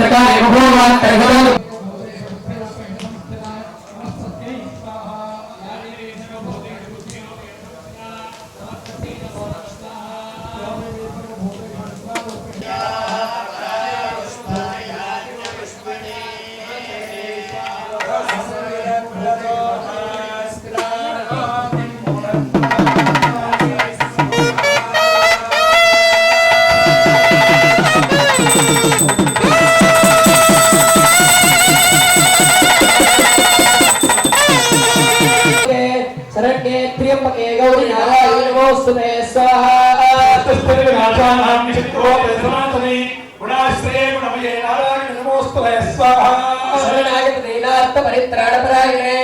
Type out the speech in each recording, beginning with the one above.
तथा नमोस्तुते स्वाहा शरणागत दीनार्थ परित्राणपरायणे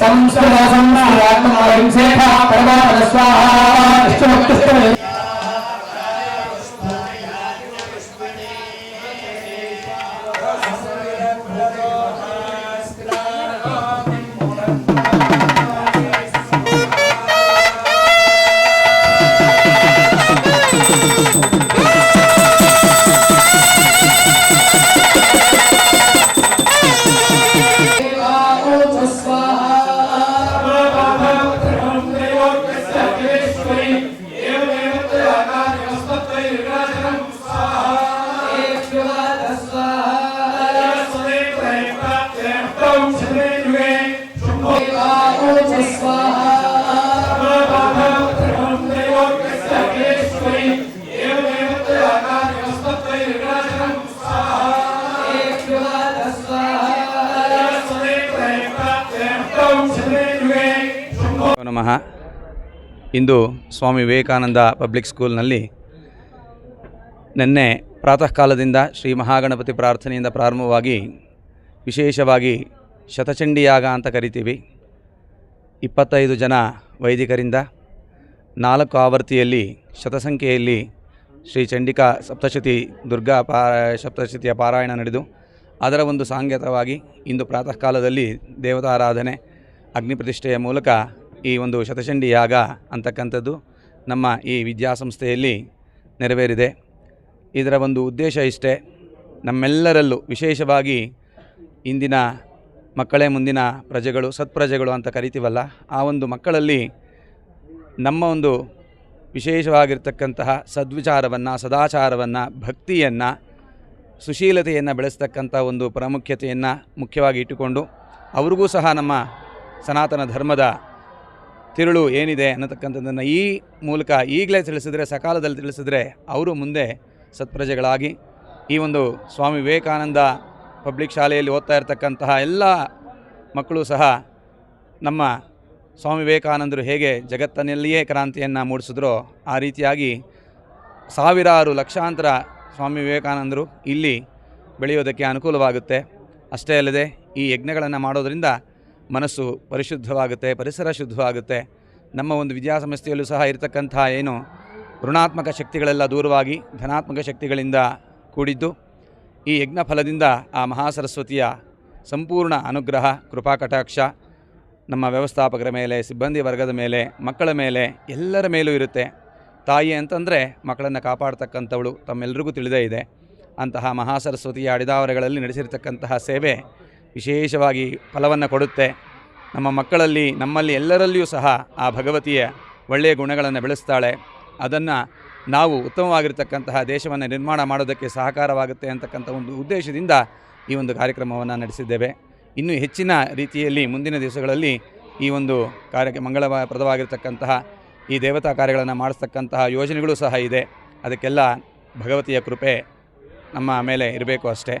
సంస్కృత సంస్కృత ఆత్మ పరమాత్మ స్వాహ. ನಮಃ ಇಂದು ಸ್ವಾಮಿ ವಿವೇಕಾನಂದ ಪಬ್ಲಿಕ್ ಸ್ಕೂಲ್ನಲ್ಲಿ ನಿನ್ನೆ ಪ್ರಾತಃ ಕಾಲದಿಂದ ಶ್ರೀ ಮಹಾಗಣಪತಿ ಪ್ರಾರ್ಥನೆಯಿಂದ ಪ್ರಾರಂಭವಾಗಿ ವಿಶೇಷವಾಗಿ ಶತಚಂಡಿಯಾಗ ಅಂತ ಕರಿತೀವಿ. ಇಪ್ಪತ್ತೈದು ಜನ ವೈದಿಕರಿಂದ ನಾಲ್ಕು ಆವರ್ತಿಯಲ್ಲಿ ಶತಸಂಖ್ಯೆಯಲ್ಲಿ ಶ್ರೀ ಚಂಡಿಕಾ ಸಪ್ತಶತಿ ದುರ್ಗಾ ಪಾ, ಸಪ್ತಶತಿಯ ಪಾರಾಯಣ ನಡೆದು ಅದರ ಒಂದು ಸಾಂಗತವಾಗಿ ಇಂದು ಪ್ರಾತಃ ಕಾಲದಲ್ಲಿ ದೇವತಾರಾಧನೆ ಅಗ್ನಿ ಪ್ರತಿಷ್ಠೆಯ ಮೂಲಕ ಈ ಒಂದು ಶತಚಂಡಿ ಯಾಗ ಅಂತಕ್ಕಂಥದ್ದು ನಮ್ಮ ಈ ವಿದ್ಯಾಸಂಸ್ಥೆಯಲ್ಲಿ ನೆರವೇರಿದೆ. ಇದರ ಒಂದು ಉದ್ದೇಶ ಇಷ್ಟೇ, ನಮ್ಮೆಲ್ಲರಲ್ಲೂ ವಿಶೇಷವಾಗಿ ಇಂದಿನ ಮಕ್ಕಳೇ ಮುಂದಿನ ಪ್ರಜೆಗಳು, ಸತ್ಪ್ರಜೆಗಳು ಅಂತ ಕರಿತೀವಲ್ಲ, ಆ ಒಂದು ಮಕ್ಕಳಲ್ಲಿ ನಮ್ಮ ಒಂದು ವಿಶೇಷವಾಗಿರ್ತಕ್ಕಂತಹ ಸದ್ವಿಚಾರವನ್ನು, ಸದಾಚಾರವನ್ನು, ಭಕ್ತಿಯನ್ನು ಸುಶೀಲತೆಯನ್ನು ಬೆಳೆಸ್ತಕ್ಕಂಥ ಒಂದು ಪ್ರಾಮುಖ್ಯತೆಯನ್ನು ಮುಖ್ಯವಾಗಿ ಇಟ್ಟುಕೊಂಡು ಅವ್ರಿಗೂ ಸಹ ನಮ್ಮ ಸನಾತನ ಧರ್ಮದ ತಿರುಳು ಏನಿದೆ ಅನ್ನತಕ್ಕಂಥದ್ದನ್ನು ಈ ಮೂಲಕ ಈಗಲೇ ತಿಳಿಸಿದರೆ, ಸಕಾಲದಲ್ಲಿ ತಿಳಿಸಿದ್ರೆ ಅವರು ಮುಂದೆ ಸತ್ಪ್ರಜೆಗಳಾಗಿ ಈ ಒಂದು ಸ್ವಾಮಿ ವಿವೇಕಾನಂದ ಪಬ್ಲಿಕ್ ಶಾಲೆಯಲ್ಲಿ ಓದ್ತಾ ಇರತಕ್ಕಂತಹ ಎಲ್ಲ ಮಕ್ಕಳು ಸಹ ನಮ್ಮ ಸ್ವಾಮಿ ವಿವೇಕಾನಂದರು ಹೇಗೆ ಜಗತ್ತಿನಲ್ಲಿಯೇ ಕ್ರಾಂತಿಯನ್ನು ಮೂಡಿಸಿದ್ರೋ ಆ ರೀತಿಯಾಗಿ ಸಾವಿರಾರು ಲಕ್ಷಾಂತರ ಸ್ವಾಮಿ ವಿವೇಕಾನಂದರು ಇಲ್ಲಿ ಬೆಳೆಯೋದಕ್ಕೆ ಅನುಕೂಲವಾಗುತ್ತೆ. ಅಷ್ಟೇ ಅಲ್ಲದೆ ಈ ಯಜ್ಞಗಳನ್ನು ಮಾಡೋದರಿಂದ ಮನಸ್ಸು ಪರಿಶುದ್ಧವಾಗುತ್ತೆ, ಪರಿಸರ ಶುದ್ಧವಾಗುತ್ತೆ. ನಮ್ಮ ಒಂದು ವಿದ್ಯಾಸಂಸ್ಥೆಯಲ್ಲೂ ಸಹ ಇರತಕ್ಕಂಥ ಏನು ಋಣಾತ್ಮಕ ಶಕ್ತಿಗಳೆಲ್ಲ ದೂರವಾಗಿ ಧನಾತ್ಮಕ ಶಕ್ತಿಗಳಿಂದ ಕೂಡಿದ್ದು, ಈ ಯಜ್ಞ ಫಲದಿಂದ ಆ ಮಹಾಸರಸ್ವತಿಯ ಸಂಪೂರ್ಣ ಅನುಗ್ರಹ, ಕೃಪಾ ಕಟಾಕ್ಷ, ನಮ್ಮ ವ್ಯವಸ್ಥಾಪಕರ ಮೇಲೆ, ಸಿಬ್ಬಂದಿ ವರ್ಗದ ಮೇಲೆ, ಮಕ್ಕಳ ಮೇಲೆ ಎಲ್ಲರ ಮೇಲೂ ಇರುತ್ತೆ. ತಾಯಿ ಅಂತಂದರೆ ಮಕ್ಕಳನ್ನು ಕಾಪಾಡ್ತಕ್ಕಂಥವಳು ತಮ್ಮೆಲ್ಲರಿಗೂ ತಿಳಿದೇ ಇದೆ. ಅಂತಹ ಮಹಾಸರಸ್ವತಿಯ ಅಡಿದಾವರೆಗಳಲ್ಲಿ ನಡೆಸಿರ್ತಕ್ಕಂತಹ ಸೇವೆ ವಿಶೇಷವಾಗಿ ಫಲವನ್ನು ಕೊಡುತ್ತೆ. ನಮ್ಮ ಮಕ್ಕಳಲ್ಲಿ, ನಮ್ಮಲ್ಲಿ ಎಲ್ಲರಲ್ಲಿಯೂ ಸಹ ಆ ಭಗವತಿಯ ಒಳ್ಳೆಯ ಗುಣಗಳನ್ನು ಬೆಳೆಸ್ತಾಳೆ. ಅದನ್ನು ನಾವು ಉತ್ತಮವಾಗಿರ್ತಕ್ಕಂತಹ ದೇಶವನ್ನು ನಿರ್ಮಾಣ ಮಾಡೋದಕ್ಕೆ ಸಹಕಾರವಾಗುತ್ತೆ ಅಂತಕ್ಕಂಥ ಒಂದು ಉದ್ದೇಶದಿಂದ ಈ ಒಂದು ಕಾರ್ಯಕ್ರಮವನ್ನು ನಡೆಸಿದ್ದೇವೆ. ಇನ್ನೂ ಹೆಚ್ಚಿನ ರೀತಿಯಲ್ಲಿ ಮುಂದಿನ ದಿವಸಗಳಲ್ಲಿ ಈ ಒಂದು ಕಾರ್ಯಕ್ಕೆ ಮಂಗಳಪ್ರದವಾಗಿರ್ತಕ್ಕಂತಹ ಈ ದೇವತಾ ಕಾರ್ಯಗಳನ್ನು ಮಾಡಿಸ್ತಕ್ಕಂತಹ ಯೋಜನೆಗಳು ಸಹ ಇದೆ. ಅದಕ್ಕೆಲ್ಲ ಭಗವತಿಯ ಕೃಪೆ ನಮ್ಮ ಮೇಲೆ ಇರಬೇಕು ಅಷ್ಟೇ.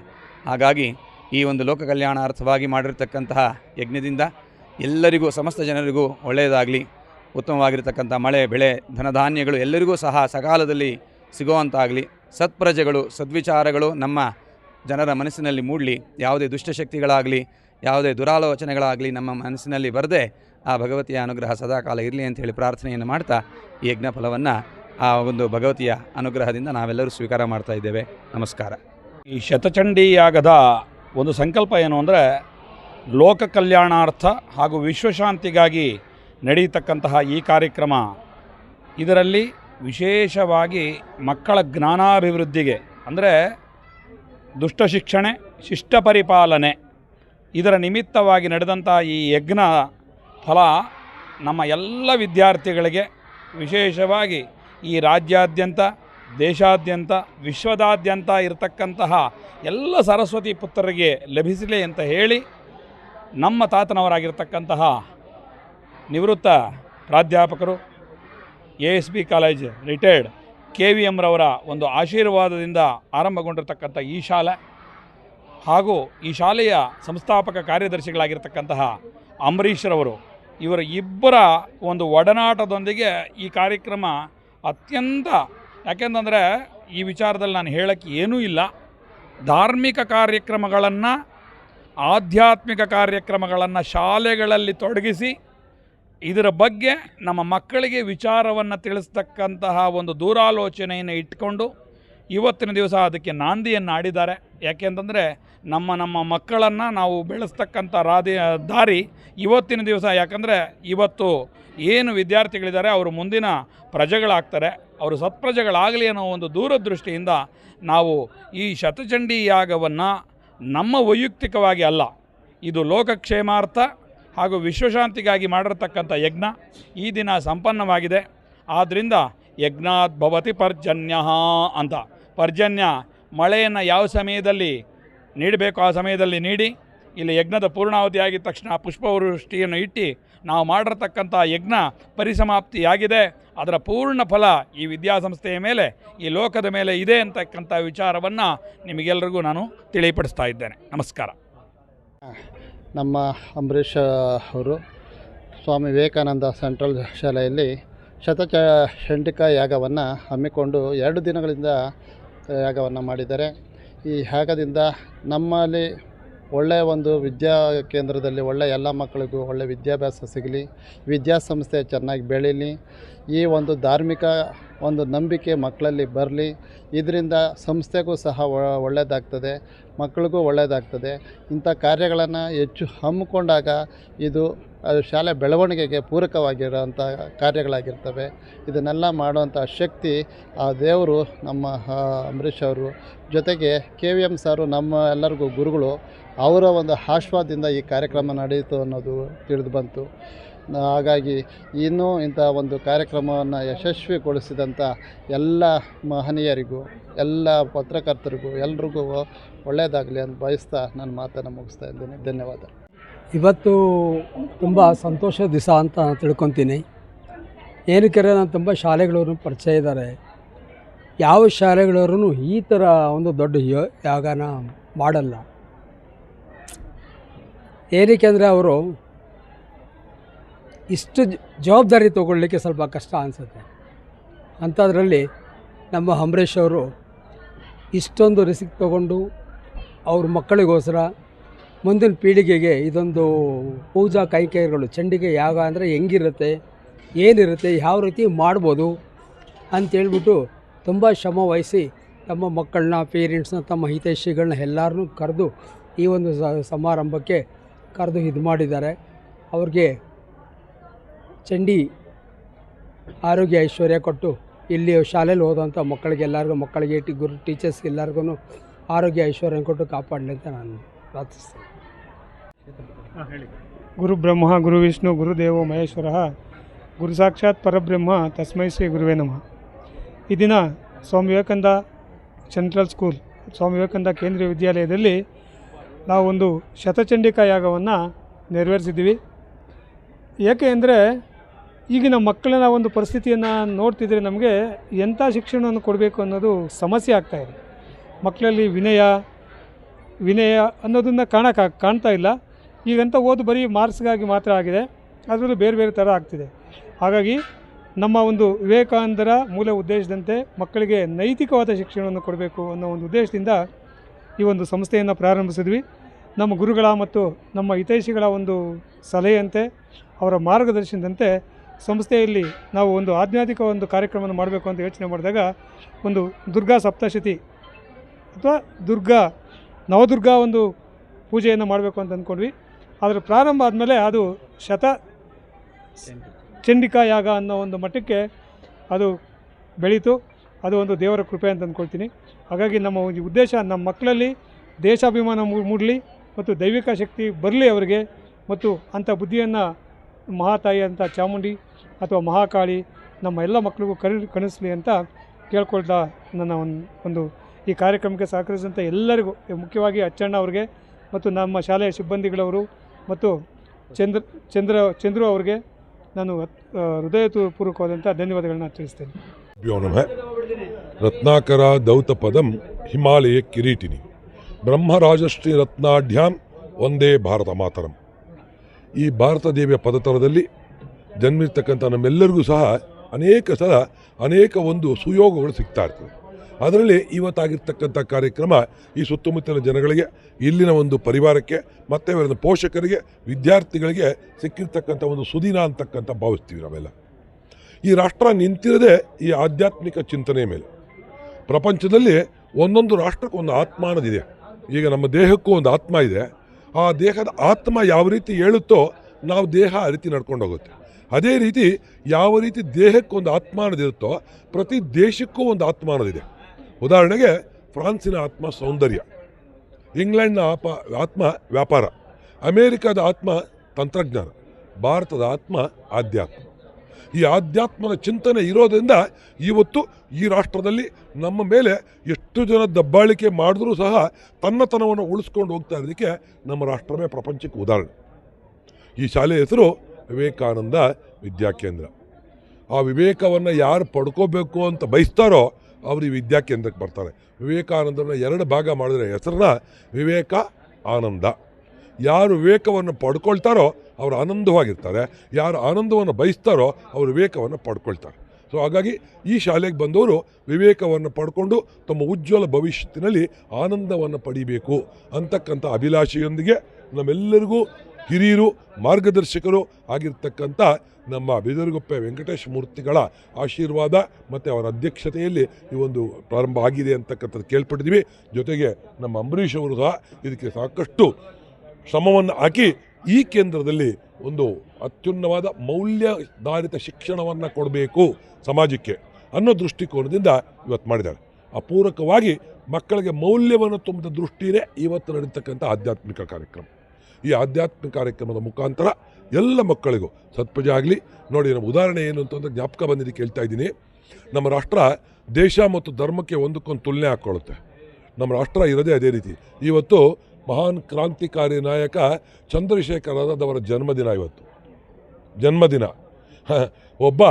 ಹಾಗಾಗಿ ಈ ಒಂದು ಲೋಕ ಕಲ್ಯಾಣಾರ್ಥವಾಗಿ ಮಾಡಿರ್ತಕ್ಕಂತಹ ಯಜ್ಞದಿಂದ ಎಲ್ಲರಿಗೂ, ಸಮಸ್ತ ಜನರಿಗೂ ಒಳ್ಳೆಯದಾಗಲಿ. ಉತ್ತಮವಾಗಿರ್ತಕ್ಕಂಥ ಮಳೆ, ಬೆಳೆ, ಧನಧಾನ್ಯಗಳು ಎಲ್ಲರಿಗೂ ಸಹ ಸಕಾಲದಲ್ಲಿ ಸಿಗುವಂತಾಗಲಿ. ಸತ್ಪ್ರಜೆಗಳು, ಸದ್ವಿಚಾರಗಳು ನಮ್ಮ ಜನರ ಮನಸ್ಸಿನಲ್ಲಿ ಮೂಡಲಿ. ಯಾವುದೇ ದುಷ್ಟಶಕ್ತಿಗಳಾಗಲಿ ಯಾವುದೇ ದುರಾಲೋಚನೆಗಳಾಗಲಿ ನಮ್ಮ ಮನಸ್ಸಿನಲ್ಲಿ ಬರದೆ ಆ ಭಗವತಿಯ ಅನುಗ್ರಹ ಸದಾಕಾಲ ಇರಲಿ ಅಂತ ಹೇಳಿ ಪ್ರಾರ್ಥನೆಯನ್ನು ಮಾಡ್ತಾ ಈ ಯಜ್ಞ ಫಲವನ್ನು ಆ ಒಂದು ಭಗವತಿಯ ಅನುಗ್ರಹದಿಂದ ನಾವೆಲ್ಲರೂ ಸ್ವೀಕಾರ ಮಾಡ್ತಾ ಇದ್ದೇವೆ. ನಮಸ್ಕಾರ. ಈ ಶತಚಂಡಿಯಾಗದ ಒಂದು ಸಂಕಲ್ಪ ಏನು ಅಂದರೆ ಲೋಕ ಕಲ್ಯಾಣಾರ್ಥ ಹಾಗೂ ವಿಶ್ವಶಾಂತಿಗಾಗಿ ನಡೆಯತಕ್ಕಂತಹ ಈ ಕಾರ್ಯಕ್ರಮ ಇದರಲ್ಲಿ ವಿಶೇಷವಾಗಿ ಮಕ್ಕಳ ಜ್ಞಾನಾಭಿವೃದ್ಧಿಗೆ ಅಂದರೆ ದುಷ್ಟ ಶಿಕ್ಷಣೆ ಶಿಷ್ಟ ಪರಿಪಾಲನೆ ಇದರ ನಿಮಿತ್ತವಾಗಿ ನಡೆದಂಥ ಈ ಯಜ್ಞ ಫಲ ನಮ್ಮ ಎಲ್ಲ ವಿದ್ಯಾರ್ಥಿಗಳಿಗೆ ವಿಶೇಷವಾಗಿ ಈ ರಾಜ್ಯಾದ್ಯಂತ, ದೇಶಾದ್ಯಂತ, ವಿಶ್ವದಾದ್ಯಂತ ಇರತಕ್ಕಂತಹ ಎಲ್ಲ ಸರಸ್ವತಿ ಪುತ್ರರಿಗೆ ಲಭಿಸಲಿ ಅಂತ ಹೇಳಿ ನಮ್ಮ ತಾತನವರಾಗಿರ್ತಕ್ಕಂತಹ ನಿವೃತ್ತ ಪ್ರಾಧ್ಯಾಪಕರು, A S B college retired K V ಎಮ್ರವರ ಒಂದು ಆಶೀರ್ವಾದದಿಂದ ಆರಂಭಗೊಂಡಿರ್ತಕ್ಕಂಥ ಈ ಶಾಲೆ. ಹಾಗೂ ಈ ಶಾಲೆಯ ಸಂಸ್ಥಾಪಕ ಕಾರ್ಯದರ್ಶಿಗಳಾಗಿರ್ತಕ್ಕಂತಹ ಅಂಬರೀಷ್ರವರು ಇವರ ಇಬ್ಬರ ಒಂದು ಒಡನಾಟದೊಂದಿಗೆ ಈ ಕಾರ್ಯಕ್ರಮ ಅತ್ಯಂತ, ಯಾಕೆಂತಂದರೆ ಈ ವಿಚಾರದಲ್ಲಿ ನಾನು ಹೇಳೋಕ್ಕೆ ಏನೂ ಇಲ್ಲ. ಧಾರ್ಮಿಕ ಕಾರ್ಯಕ್ರಮಗಳನ್ನು, ಆಧ್ಯಾತ್ಮಿಕ ಕಾರ್ಯಕ್ರಮಗಳನ್ನು ಶಾಲೆಗಳಲ್ಲಿ ತೊಡಗಿಸಿ, ಇದರ ಬಗ್ಗೆ ನಮ್ಮ ಮಕ್ಕಳಿಗೆ ವಿಚಾರವನ್ನು ತಿಳಿಸ್ತಕ್ಕಂತಹ ಒಂದು ದೂರಾಲೋಚನೆಯನ್ನು ಇಟ್ಕೊಂಡು ಇವತ್ತಿನ ದಿವಸ ಅದಕ್ಕೆ ನಾಂದಿಯನ್ನು ಆಡಿದ್ದಾರೆ. ಯಾಕೆಂತಂದರೆ ನಮ್ಮ ನಮ್ಮ ಮಕ್ಕಳನ್ನು ನಾವು ಬೆಳೆಸ್ತಕ್ಕಂಥ ರಾದಿ ದಾರಿ ಇವತ್ತಿನ ದಿವಸ. ಯಾಕಂದರೆ ಇವತ್ತು ಏನು ವಿದ್ಯಾರ್ಥಿಗಳಿದ್ದಾರೆ, ಅವರು ಮುಂದಿನ ಪ್ರಜೆಗಳಾಗ್ತಾರೆ. ಅವರು ಸತ್ಪ್ರಜೆಗಳಾಗಲಿ ಅನ್ನೋ ಒಂದು ದೂರದೃಷ್ಟಿಯಿಂದ ನಾವು ಈ ಶತಚಂಡಿ ಯಾಗವನ್ನು ನಮ್ಮ ವೈಯಕ್ತಿಕವಾಗಿ ಅಲ್ಲ, ಇದು ಲೋಕಕ್ಷೇಮಾರ್ಥ ಹಾಗೂ ವಿಶ್ವಶಾಂತಿಗಾಗಿ ಮಾಡಿರತಕ್ಕಂಥ ಯಜ್ಞ ಈ ದಿನ ಸಂಪನ್ನವಾಗಿದೆ. ಆದ್ದರಿಂದ ಯಜ್ಞಾತ್ ಭವತಿ ಪರ್ಜನ್ಯ ಅಂತ. ಪರ್ಜನ್ಯ ಮಳೆಯನ್ನು ಯಾವ ಸಮಯದಲ್ಲಿ ನೀಡಬೇಕು ಆ ಸಮಯದಲ್ಲಿ ನೀಡಿ. ಇಲ್ಲಿ ಯಜ್ಞದ ಪೂರ್ಣಾವಧಿ ಆಗಿದ ತಕ್ಷಣ ಪುಷ್ಪವೃಷ್ಟಿಯನ್ನು ಇಟ್ಟು ನಾವು ಮಾಡಿರತಕ್ಕಂಥ ಯಜ್ಞ ಪರಿಸಮಾಪ್ತಿಯಾಗಿದೆ. ಅದರ ಪೂರ್ಣ ಫಲ ಈ ವಿದ್ಯಾಸಂಸ್ಥೆಯ ಮೇಲೆ, ಈ ಲೋಕದ ಮೇಲೆ ಇದೆ ಅಂತಕ್ಕಂಥ ವಿಚಾರವನ್ನು ನಿಮಗೆಲ್ಲರಿಗೂ ನಾನು ತಿಳಿಪಡಿಸ್ತಾ ಇದ್ದೇನೆ. ನಮಸ್ಕಾರ. ನಮ್ಮ ಅಂಬರೀಷ್ ಅವರು ಸ್ವಾಮಿ ವಿವೇಕಾನಂದ ಸೆಂಟ್ರಲ್ ಶಾಲೆಯಲ್ಲಿ ಶತಚ ಚಂಡಿಕಾ ಯಾಗವನ್ನು ಹಮ್ಮಿಕೊಂಡು ಎರಡು ದಿನಗಳಿಂದ ಯಾಗವನ್ನು ಮಾಡಿದ್ದಾರೆ. ಈ ಯಾಗದಿಂದ ನಮ್ಮಲ್ಲಿ ಒಳ್ಳೆಯ ಒಂದು ವಿದ್ಯಾ ಕೇಂದ್ರದಲ್ಲಿ ಒಳ್ಳೆಯ ಎಲ್ಲ ಮಕ್ಕಳಿಗೂ ಒಳ್ಳೆಯ ವಿದ್ಯಾಭ್ಯಾಸ ಸಿಗಲಿ, ವಿದ್ಯಾಸಂಸ್ಥೆ ಚೆನ್ನಾಗಿ ಬೆಳೀಲಿ. ಈ ಒಂದು ಧಾರ್ಮಿಕ ಒಂದು ನಂಬಿಕೆ ಮಕ್ಕಳಲ್ಲಿ ಬರಲಿ. ಇದರಿಂದ ಸಂಸ್ಥೆಗೂ ಸಹ ಒಳ್ಳೆಯದಾಗ್ತದೆ ಮಕ್ಕಳಿಗೂ ಒಳ್ಳೆಯದಾಗ್ತದೆ ಇಂಥ ಕಾರ್ಯಗಳನ್ನು ಹೆಚ್ಚು ಹಮ್ಮಿಕೊಂಡಾಗ ಇದು ಶಾಲೆ ಬೆಳವಣಿಗೆಗೆ ಪೂರಕವಾಗಿರೋಂಥ ಕಾರ್ಯಗಳಾಗಿರ್ತವೆ. ಇದನ್ನೆಲ್ಲ ಮಾಡುವಂಥ ಶಕ್ತಿ ಆ ದೇವರು ನಮ್ಮ ಅಂಬರೀಷ್ ಅವರು. ಜೊತೆಗೆ ಕೆ ವಿ ಎಂ ಸಾರು ನಮ್ಮ ಎಲ್ಲರಿಗೂ ಗುರುಗಳು, ಅವರ ಒಂದು ಆಶ್ವಾದಿಂದ ಈ ಕಾರ್ಯಕ್ರಮ ನಡೆಯಿತು ಅನ್ನೋದು ತಿಳಿದು ಬಂತು. ಹಾಗಾಗಿ ಇನ್ನೂ ಇಂಥ ಒಂದು ಕಾರ್ಯಕ್ರಮವನ್ನು ಯಶಸ್ವಿಗೊಳಿಸಿದಂಥ ಎಲ್ಲ ಮಹನೀಯರಿಗೂ, ಎಲ್ಲ ಪತ್ರಕರ್ತರಿಗೂ, ಎಲ್ರಿಗೂ ಒಳ್ಳೆಯದಾಗಲಿ ಅಂತ ಬಯಸ್ತಾ ನನ್ನ ಮಾತನ್ನು ಮುಗಿಸ್ತಾ ಇದ್ದೀನಿ. ಧನ್ಯವಾದ. ಇವತ್ತು ತುಂಬ ಸಂತೋಷದ ದಿವಸ ಅಂತ ನಾನು ತಿಳ್ಕೊತೀನಿ. ಏನಕ್ಕೆ ನಾನು ತುಂಬ ಶಾಲೆಗಳವ್ರನ್ನ ಪರಿಚಯ ಇದ್ದಾರೆ. ಯಾವ ಶಾಲೆಗಳವ್ರೂ ಈ ಥರ ಒಂದು ದೊಡ್ಡ ಯಾಗನ ಮಾಡಲ್ಲ. ಏನಕ್ಕೆ ಅಂದರೆ ಅವರು ಇಷ್ಟು ಜವಾಬ್ದಾರಿ ತೊಗೊಳ್ಲಿಕ್ಕೆ ಸ್ವಲ್ಪ ಕಷ್ಟ ಅನಿಸುತ್ತೆ. ಅಂಥದ್ರಲ್ಲಿ ನಮ್ಮ ಅಂಬರೀಷ್ ಅವರು ಇಷ್ಟೊಂದು ರಿಸ್ಕ್ ತಗೊಂಡು ಅವ್ರ ಮಕ್ಕಳಿಗೋಸ್ಕರ ಮುಂದಿನ ಪೀಳಿಗೆಗೆ ಇದೊಂದು ಪೂಜಾ ಕೈಕೈಗಳು ಚಂಡಿಗೆ ಯಾಗ ಅಂದರೆ ಹೆಂಗಿರುತ್ತೆ, ಏನಿರುತ್ತೆ, ಯಾವ ರೀತಿ ಮಾಡ್ಬೋದು ಅಂತೇಳ್ಬಿಟ್ಟು ತುಂಬ ಶ್ರಮ ವಹಿಸಿ ತಮ್ಮ ಮಕ್ಕಳನ್ನ ಪೇರೆಂಟ್ಸ್ನ ತಮ್ಮ ಹಿತೈಷಿಗಳನ್ನ ಎಲ್ಲರನ್ನೂ ಕರೆದು ಈ ಒಂದು ಸಮಾರಂಭಕ್ಕೆ ಕರೆದು ಇದು ಮಾಡಿದ್ದಾರೆ ಅವ್ರಿಗೆ ಚಂಡಿ ಆರೋಗ್ಯ ಐಶ್ವರ್ಯ ಕೊಟ್ಟು ಇಲ್ಲಿ ಶಾಲೆಯಲ್ಲಿ ಓದೋಂಥ ಮಕ್ಕಳಿಗೆ ಎಲ್ಲರಿಗೂ ಮಕ್ಕಳಿಗೆ ಗುರು ಟೀಚರ್ಸ್ ಎಲ್ಲರಿಗೂ ಆರೋಗ್ಯ ಐಶ್ವರ್ಯ ಕೊಟ್ಟು ಕಾಪಾಡಲಿ ಅಂತ ನಾನು ಪ್ರಾರ್ಥಿಸ್ತೇನೆ. ಗುರು ಬ್ರಹ್ಮ, ಗುರು ವಿಷ್ಣು ಗುರುದೇವೋ ಮಹೇಶ್ವರ, ಗುರು ಸಾಕ್ಷಾತ್ ಪರಬ್ರಹ್ಮ, ತಸ್ಮೈ ಶ್ರೀ ಗುರುವೇ ನಮಃ. ಈ ದಿನ ಸ್ವಾಮಿ ವಿವೇಕಾನಂದ ಸೆಂಟ್ರಲ್ ಸ್ಕೂಲ್, ಸ್ವಾಮಿ ವಿವೇಕಾನಂದ ಕೇಂದ್ರೀಯ ವಿದ್ಯಾಲಯದಲ್ಲಿ ನಾವು ಒಂದು ಶತಚಂಡಿಕಾ ಯಾಗವನ್ನು ನೆರವೇರಿಸಿದ್ದೀವಿ. ಏಕೆ ಅಂದರೆ ಈಗಿನ ಮಕ್ಕಳನ್ನ ಒಂದು ಪರಿಸ್ಥಿತಿಯನ್ನು ನೋಡ್ತಿದ್ರೆ ನಮಗೆ ಎಂಥ ಶಿಕ್ಷಣವನ್ನು ಕೊಡಬೇಕು ಅನ್ನೋದು ಸಮಸ್ಯೆ ಆಗ್ತಾಯಿದೆ ಮಕ್ಕಳಲ್ಲಿ ವಿನಯ ವಿನಯ ಅನ್ನೋದನ್ನು ಕಾಣಕ್ಕೆ ಕಾಣ್ತಾ ಇಲ್ಲ. ಈಗಂತ ಓದು ಬರೀ ಮಾರ್ಕ್ಸ್ಗಾಗಿ ಮಾತ್ರ ಆಗಿದೆ. ಅದರಲ್ಲೂ ಬೇರೆ ಬೇರೆ ಥರ ಆಗ್ತಿದೆ. ಹಾಗಾಗಿ ನಮ್ಮ ಒಂದು ವಿವೇಕಾನಂದರ ಮೂಲ ಉದ್ದೇಶದಂತೆ ಮಕ್ಕಳಿಗೆ ನೈತಿಕವಾದ ಶಿಕ್ಷಣವನ್ನು ಕೊಡಬೇಕು ಅನ್ನೋ ಒಂದು ಉದ್ದೇಶದಿಂದ ಈ ಒಂದು ಸಂಸ್ಥೆಯನ್ನು ಪ್ರಾರಂಭಿಸಿದ್ವಿ. ನಮ್ಮ ಗುರುಗಳ ಮತ್ತು ನಮ್ಮ ಹಿತೈಷಿಗಳ ಒಂದು ಸಲಹೆಯಂತೆ, ಅವರ ಮಾರ್ಗದರ್ಶನದಂತೆ ಸಂಸ್ಥೆಯಲ್ಲಿ ನಾವು ಒಂದು ಆಧ್ಯಾತ್ಮಿಕ ಒಂದು ಕಾರ್ಯಕ್ರಮವನ್ನು ಮಾಡಬೇಕು ಅಂತ ಯೋಚನೆ ಮಾಡಿದಾಗ ಒಂದು ದುರ್ಗಾ ಸಪ್ತಶತಿ ಅಥವಾ ದುರ್ಗಾ ನವದುರ್ಗಾ ಒಂದು ಪೂಜೆಯನ್ನು ಮಾಡಬೇಕು ಅಂತ ಅಂದ್ಕೊಂಡ್ವಿ. ಅದರ ಪ್ರಾರಂಭ ಆದಮೇಲೆ ಅದು ಶತ ಚಂಡಿಕಾ ಯಾಗ ಅನ್ನೋ ಒಂದು ಮಟ್ಟಕ್ಕೆ ಅದು ಬೆಳೀತು. ಅದು ಒಂದು ದೇವರ ಕೃಪೆ ಅಂತ ಅಂದ್ಕೊಳ್ತೀನಿ. ಹಾಗಾಗಿ ನಮ್ಮ ಒಂದು ಉದ್ದೇಶ ನಮ್ಮ ಮಕ್ಕಳಲ್ಲಿ ದೇಶಾಭಿಮಾನ ಮೂಡಲಿ ಮತ್ತು ದೈವಿಕ ಶಕ್ತಿ ಬರಲಿ ಅವರಿಗೆ ಮತ್ತು ಅಂಥ ಬುದ್ಧಿಯನ್ನು ಮಹಾತಾಯಿ ಅಂತ ಚಾಮುಂಡಿ ಅಥವಾ ಮಹಾಕಾಳಿ ನಮ್ಮ ಎಲ್ಲ ಮಕ್ಕಳಿಗೂ ಕರಿ ಕಣಿಸಲಿ ಅಂತ ಕೇಳ್ಕೊಳ್ತಾ ನನ್ನ ಒಂದು ಒಂದು ಈ ಕಾರ್ಯಕ್ರಮಕ್ಕೆ ಸಹಕರಿಸಿದಂಥ ಎಲ್ಲರಿಗೂ, ಮುಖ್ಯವಾಗಿ ಅಚ್ಚಣ್ಣ ಅವರಿಗೆ ಮತ್ತು ನಮ್ಮ ಶಾಲೆಯ ಸಿಬ್ಬಂದಿಗಳವರು ಮತ್ತು ಚಂದ್ರ ಚಂದ್ರ, ಚಂದ್ರು ಅವರಿಗೆ ನಾನು ಹೃದಯಪೂರ್ವಕವಾದಂಥ ಧನ್ಯವಾದಗಳನ್ನ ತಿಳಿಸ್ತೇನೆ. ರತ್ನಾಕರ ದೌತಪದಂ ಹಿಮಾಲಯ ಕಿರೀಟಿನಿ. ಬ್ರಹ್ಮರಾಜಶ್ರೀ ರತ್ನಾಢ್ಯಾಂ ಒಂದೇ ಭಾರತ ಮಾತರಂ. ಈ ಭಾರತ ದೇವಿಯ ಪದತರದಲ್ಲಿ ಜನ್ಮಿರ್ತಕ್ಕಂಥ ನಮ್ಮೆಲ್ಲರಿಗೂ ಸಹ ಅನೇಕ ಸಲ ಅನೇಕ ಒಂದು ಸುಯೋಗಗಳು ಸಿಗ್ತಾ ಇರ್ತವೆ. ಅದರಲ್ಲಿ ಇವತ್ತಾಗಿರ್ತಕ್ಕಂಥ ಕಾರ್ಯಕ್ರಮ ಈ ಸುತ್ತಮುತ್ತಲಿನ ಜನಗಳಿಗೆ, ಇಲ್ಲಿನ ಒಂದು ಪರಿವಾರಕ್ಕೆ, ಮತ್ತು ಇವರ ಪೋಷಕರಿಗೆ, ವಿದ್ಯಾರ್ಥಿಗಳಿಗೆ ಸಿಕ್ಕಿರ್ತಕ್ಕಂಥ ಒಂದು ಸುದಿನ ಅಂತಕ್ಕಂಥ ಭಾವಿಸ್ತೀವಿ ನಾವೆಲ್ಲ. ಈ ರಾಷ್ಟ್ರ ನಿಂತಿರದೆ ಈ ಆಧ್ಯಾತ್ಮಿಕ ಚಿಂತನೆ ಮೇಲೆ. ಪ್ರಪಂಚದಲ್ಲಿ ಒಂದೊಂದು ರಾಷ್ಟ್ರಕ್ಕೂ ಒಂದು ಆತ್ಮ ಅನ್ನೋದಿದೆ ಈಗ ನಮ್ಮ ದೇಹಕ್ಕೂ ಒಂದು ಆತ್ಮ ಇದೆ. ಆ ದೇಹದ ಆತ್ಮ ಯಾವ ರೀತಿ ಹೇಳುತ್ತೋ ನಾವು ದೇಹ ಆ ರೀತಿ ನಡ್ಕೊಂಡು ಹೋಗುತ್ತೆ. ಅದೇ ರೀತಿ ಯಾವ ರೀತಿ ದೇಹಕ್ಕೊಂದು ಆತ್ಮ ಅನ್ನೋದಿರುತ್ತೋ ಪ್ರತಿ ದೇಶಕ್ಕೂ ಒಂದು ಆತ್ಮ ಅನ್ನೋದಿದೆ ಉದಾಹರಣೆಗೆ ಫ್ರಾನ್ಸಿನ ಆತ್ಮ ಸೌಂದರ್ಯ, ಇಂಗ್ಲೆಂಡ್ನ ಆಪ, ಆತ್ಮ ವ್ಯಾಪಾರ, ಅಮೇರಿಕಾದ ಆತ್ಮ ತಂತ್ರಜ್ಞಾನ, ಭಾರತದ ಆತ್ಮ ಆಧ್ಯಾತ್ಮ. ಈ ಆಧ್ಯಾತ್ಮದ ಚಿಂತನೆ ಇರೋದರಿಂದ ಇವತ್ತು ಈ ರಾಷ್ಟ್ರದಲ್ಲಿ ನಮ್ಮ ಮೇಲೆ ಎಷ್ಟು ಜನ ದಬ್ಬಾಳಿಕೆ ಮಾಡಿದ್ರೂ ಸಹ ತನ್ನತನವನ್ನು ಉಳಿಸ್ಕೊಂಡು ಹೋಗ್ತಾ ಇರೋದಕ್ಕೆ ನಮ್ಮ ರಾಷ್ಟ್ರವೇ ಪ್ರಪಂಚಕ್ಕೆ ಉದಾಹರಣೆ. ಈ ಶಾಲೆಯ ಹೆಸರು ವಿವೇಕಾನಂದ ವಿದ್ಯಾಕೇಂದ್ರ. ಆ ವಿವೇಕವನ್ನು ಯಾರು ಪಡ್ಕೋಬೇಕು ಅಂತ ಬಯಸ್ತಾರೋ ಅವರು ಈ ವಿದ್ಯಾಕೇಂದ್ರಕ್ಕೆ ಬರ್ತಾರೆ. ವಿವೇಕಾನಂದನ ಎರಡು ಭಾಗ ಮಾಡಿದ್ರೆ ಹೆಸರನ್ನ ವಿವೇಕ ಆನಂದ. ಯಾರು ವಿವೇಕವನ್ನು ಪಡ್ಕೊಳ್ತಾರೋ ಅವರು ಆನಂದವಾಗಿರ್ತಾರೆ. ಯಾರು ಆನಂದವನ್ನು ಬಯಸ್ತಾರೋ ಅವರು ವಿವೇಕವನ್ನು ಪಡ್ಕೊಳ್ತಾರೆ. ಸೊ ಹಾಗಾಗಿ ಈ ಶಾಲೆಗೆ ಬಂದವರು ವಿವೇಕವನ್ನು ಪಡ್ಕೊಂಡು ತಮ್ಮ ಉಜ್ವಲ ಭವಿಷ್ಯತ್ತಿನಲ್ಲಿ ಆನಂದವನ್ನು ಪಡಿಬೇಕು ಅಂತಕ್ಕಂಥ ಅಭಿಲಾಷೆಯೊಂದಿಗೆ ನಮ್ಮೆಲ್ಲರಿಗೂ ಹಿರಿಯರು, ಮಾರ್ಗದರ್ಶಕರು ಆಗಿರ್ತಕ್ಕಂಥ ನಮ್ಮ ಬಿದರಗುಪ್ಪೆ ವೆಂಕಟೇಶ್ ಮೂರ್ತಿಗಳ ಆಶೀರ್ವಾದ ಮತ್ತು ಅವರ ಅಧ್ಯಕ್ಷತೆಯಲ್ಲಿ ಈ ಒಂದು ಪ್ರಾರಂಭ ಆಗಿದೆ ಅಂತಕ್ಕಂಥದ್ದು ಕೇಳ್ಪಟ್ಟಿದ್ವಿ ಜೊತೆಗೆ ನಮ್ಮ ಅಂಬರೀಷ್ ಅವರು ಸಹ ಇದಕ್ಕೆ ಸಾಕಷ್ಟು ಶ್ರಮವನ್ನು ಹಾಕಿ ಈ ಕೇಂದ್ರದಲ್ಲಿ ಒಂದು ಅತ್ಯುನ್ನವಾದ ಮೌಲ್ಯಧಾರಿತ ಶಿಕ್ಷಣವನ್ನು ಕೊಡಬೇಕು ಸಮಾಜಕ್ಕೆ ಅನ್ನೋ ದೃಷ್ಟಿಕೋನದಿಂದ ಇವತ್ತು ಮಾಡಿದ್ದಾರೆ. ಅಪೂರಕವಾಗಿ ಮಕ್ಕಳಿಗೆ ಮೌಲ್ಯವನ್ನು ತುಂಬಿದ ದೃಷ್ಟಿಯೇ ಇವತ್ತು ನಡೀತಕ್ಕಂಥ ಆಧ್ಯಾತ್ಮಿಕ ಕಾರ್ಯಕ್ರಮ. ಈ ಆಧ್ಯಾತ್ಮಿಕ ಕಾರ್ಯಕ್ರಮದ ಮುಖಾಂತರ ಎಲ್ಲ ಮಕ್ಕಳಿಗೂ ಸತ್ಪಜ ಆಗಲಿ. ನೋಡಿ, ನಮ್ಮ ಉದಾಹರಣೆ ಏನು ಅಂತಂದ್ರೆ ಜ್ಞಾಪಕ ಬಂದಿದ್ದು ಕೇಳ್ತಾ ಇದ್ದೀನಿ. ನಮ್ಮ ರಾಷ್ಟ್ರ ದೇಶ ಮತ್ತು ಧರ್ಮಕ್ಕೆ ಒಂದಕ್ಕೊಂದು ತುಲನೆ ಹಾಕ್ಕೊಳ್ಳುತ್ತೆ ನಮ್ಮ ರಾಷ್ಟ್ರ ಇರೋದೇ ಅದೇ ರೀತಿ. ಇವತ್ತು ಮಹಾನ್ ಕ್ರಾಂತಿಕಾರಿ ನಾಯಕ ಚಂದ್ರಶೇಖರ್ ಆಜಾದ್ ಜನ್ಮದಿನ ಇವತ್ತು. ಜನ್ಮದಿನ. ಒಬ್ಬ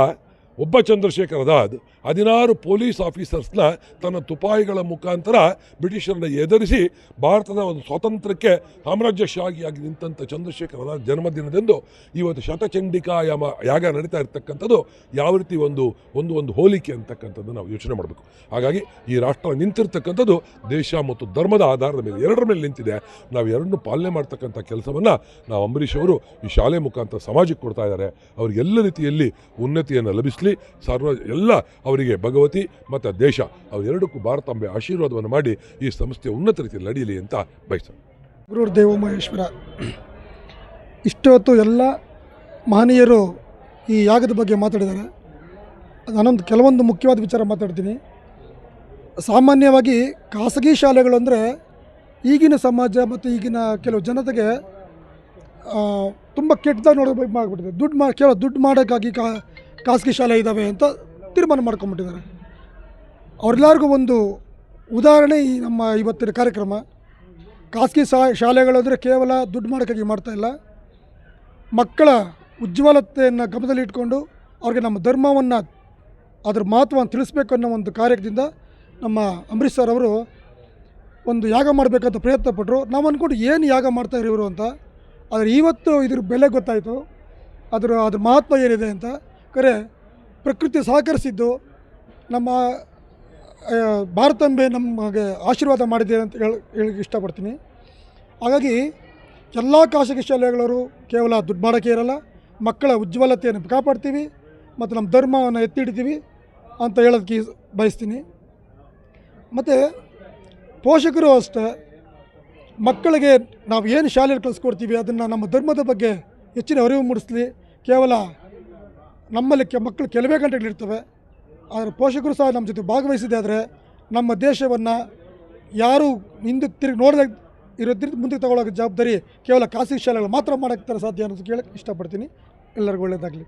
ಒಬ್ಬ ಚಂದ್ರಶೇಖರ್ ಆಜಾದ್ ಹದಿನಾರು ಪೊಲೀಸ್ ಆಫೀಸರ್ಸ್ನ ತನ್ನ ತುಪಾಯಿಗಳ ಮುಖಾಂತರ ಬ್ರಿಟಿಷರನ್ನ ಎದುರಿಸಿ ಭಾರತದ ಒಂದು ಸ್ವಾತಂತ್ರ್ಯಕ್ಕೆ ಸಾಮ್ರಾಜ್ಯಶಾಹಿಯಾಗಿ ನಿಂತಂಥ ಚಂದ್ರಶೇಖರ್ ಆಜಾದ್ ಜನ್ಮದಿನದಂದು ಇವತ್ತು ಶತಚಂಡಿಕಾ ಯಾಮ ಯಾಗ ನಡೀತಾ ಇರ್ತಕ್ಕಂಥದ್ದು ಯಾವ ರೀತಿ ಒಂದು ಒಂದು ಒಂದು ಹೋಲಿಕೆ ಅಂತಕ್ಕಂಥದ್ದು ನಾವು ಯೋಚನೆ ಮಾಡಬೇಕು. ಹಾಗಾಗಿ ಈ ರಾಷ್ಟ್ರ ನಿಂತಿರ್ತಕ್ಕಂಥದ್ದು ದೇಶ ಮತ್ತು ಧರ್ಮದ ಆಧಾರದ ಮೇಲೆ ಎರಡರ ಮೇಲೆ ನಿಂತಿದೆ. ನಾವು ಎರಡನ್ನೂ ಪಾಲನೆ ಮಾಡ್ತಕ್ಕಂಥ ಕೆಲಸವನ್ನು ನಾವು ಅಂಬರೀಷ್ ಅವರು ಈ ಶಾಲೆ ಮುಖಾಂತರ ಸಮಾಜಕ್ಕೆ ಕೊಡ್ತಾ ಇದ್ದಾರೆ. ಅವ್ರಿಗೆಲ್ಲ ರೀತಿಯಲ್ಲಿ ಉನ್ನತಿಯನ್ನು ಲಭಿಸಲಿ. ಸರ್ವ ಎಲ್ಲ ಅವರಿಗೆ ಭಗವತಿ ಮತ್ತು ದೇಶ ಅವೆರಡಕ್ಕೂ ಭಾರತಾಂಬೆ ಆಶೀರ್ವಾದವನ್ನು ಮಾಡಿ ಈ ಸಂಸ್ಥೆ ಉನ್ನತ ರೀತಿಯಲ್ಲಿ ನಡೆಯಲಿ ಅಂತ ಬಯಸ್ತಾರೆ. ಗುರು ದೇವ ಮಹೇಶ್ವರ, ಇಷ್ಟೊತ್ತು ಎಲ್ಲ ಮಹನೀಯರು ಈ ಯಾಗದ ಬಗ್ಗೆ ಮಾತಾಡಿದ್ದಾರೆ. ನಾನೊಂದು ಕೆಲವೊಂದು ಮುಖ್ಯವಾದ ವಿಚಾರ ಮಾತಾಡ್ತೀನಿ. ಸಾಮಾನ್ಯವಾಗಿ ಖಾಸಗಿ ಶಾಲೆಗಳು ಅಂದರೆ ಈಗಿನ ಸಮಾಜ ಮತ್ತು ಈಗಿನ ಕೆಲವು ಜನತೆಗೆ ತುಂಬ ಕೆಟ್ಟದಾಗಿ ನೋಡೋದು ಮಾಡಿಬಿಟ್ಟಿದೆ ದುಡ್ಡು ಮಾ ಕೇಳೋ ದುಡ್ಡು ಮಾಡೋಕ್ಕಾಗಿ ಕಾ ಖಾಸಗಿ ಶಾಲೆ ಇದ್ದಾವೆ ಅಂತ ತೀರ್ಮಾನ ಮಾಡ್ಕೊಂಬಿಟ್ಟಿದ್ದಾರೆ. ಅವ್ರೆಲ್ಲರಿಗೂ ಒಂದು ಉದಾಹರಣೆ ಈ ನಮ್ಮ ಇವತ್ತಿನ ಕಾರ್ಯಕ್ರಮ. ಖಾಸಗಿ ಶಾ ಶಾಲೆಗಳು ಅಂದರೆ ಕೇವಲ ದುಡ್ಡು ಮಾಡೋಕ್ಕಾಗಿ ಮಾಡ್ತಾ ಇಲ್ಲ. ಮಕ್ಕಳ ಉಜ್ವಲತೆಯನ್ನು ಗಮನದಲ್ಲಿ ಇಟ್ಕೊಂಡು ಅವ್ರಿಗೆ ನಮ್ಮ ಧರ್ಮವನ್ನು, ಅದ್ರ ಮಹತ್ವವನ್ನು ತಿಳಿಸ್ಬೇಕು ಅನ್ನೋ ಒಂದು ಕಾರ್ಯದಿಂದ ನಮ್ಮ ಅಂಬರೀಷ್ ಸರ್ ಅವರು ಒಂದು ಯಾಗ ಮಾಡಬೇಕಂತ ಪ್ರಯತ್ನ ಪಟ್ಟರು ನಾವು ಅಂದ್ಕೊಂಡು ಏನು ಯಾಗ ಮಾಡ್ತಾಯಿದ್ರು ಇವರು ಅಂತ. ಆದರೆ ಇವತ್ತು ಇದ್ರ ಬೆಲೆ ಗೊತ್ತಾಯಿತು. ಅದರ, ಅದ್ರ ಮಹತ್ವ ಏನಿದೆ ಅಂತ. ಕರೆ ಪ್ರಕೃತಿ ಸಹಕರಿಸಿದ್ದು ನಮ್ಮ ಭಾರತಂಬೆ ನಮಗೆ ಆಶೀರ್ವಾದ ಮಾಡಿದೆ ಅಂತ ಹೇಳಿ ಹೇಳಿ ಇಷ್ಟಪಡ್ತೀನಿ. ಹಾಗಾಗಿ ಎಲ್ಲ ಖಾಸಗಿ ಶಾಲೆಗಳವರು ಕೇವಲ ದುಡ್ಡು ಮಾಡೋಕ್ಕೆ ಇರಲ್ಲ, ಮಕ್ಕಳ ಉಜ್ವಲತೆಯನ್ನು ಕಾಪಾಡ್ತೀವಿ ಮತ್ತು ನಮ್ಮ ಧರ್ಮವನ್ನು ಎತ್ತಿ ಅಂತ ಹೇಳೋದಕ್ಕೆ ಬಯಸ್ತೀನಿ. ಮತ್ತು ಪೋಷಕರು ಅಷ್ಟೇ, ಮಕ್ಕಳಿಗೆ ನಾವು ಏನು ಶಾಲೆಯಲ್ಲಿ ಕಲಿಸ್ಕೊಡ್ತೀವಿ ಅದನ್ನು ನಮ್ಮ ಧರ್ಮದ ಬಗ್ಗೆ ಹೆಚ್ಚಿನ ಅರಿವು ಮೂಡಿಸ್ಲಿ. ಕೇವಲ ನಮ್ಮಲ್ಲಿ ಕೆ ಮಕ್ಕಳು ಕೆಲವೇ ಗಂಟೆಗಳಿರ್ತವೆ ಆದರೆ ಪೋಷಕರು ಸಹ ನಮ್ಮ ಜೊತೆ ಭಾಗವಹಿಸಿದೆ ಆದರೆ ನಮ್ಮ ದೇಶವನ್ನು ಯಾರು ಹಿಂದಕ್ಕೆ ತಿರುಗಿ ನೋಡದೆ ಇರೋದ್ರಿಂದ ಮುಂದಕ್ಕೆ ತಗೊಳ್ಳೋ ಜವಾಬ್ದಾರಿ ಕೇವಲ ಖಾಸಗಿ ಶಾಲೆಗಳು ಮಾತ್ರ ಮಾಡೋಕ್ಕೆ ಸಾಧ್ಯ ಅನ್ನೋದು ಕೇಳಕ್ಕೆ ಇಷ್ಟಪಡ್ತೀನಿ. ಎಲ್ಲರಿಗೂ ಒಳ್ಳೆಯದಾಗಲಿ.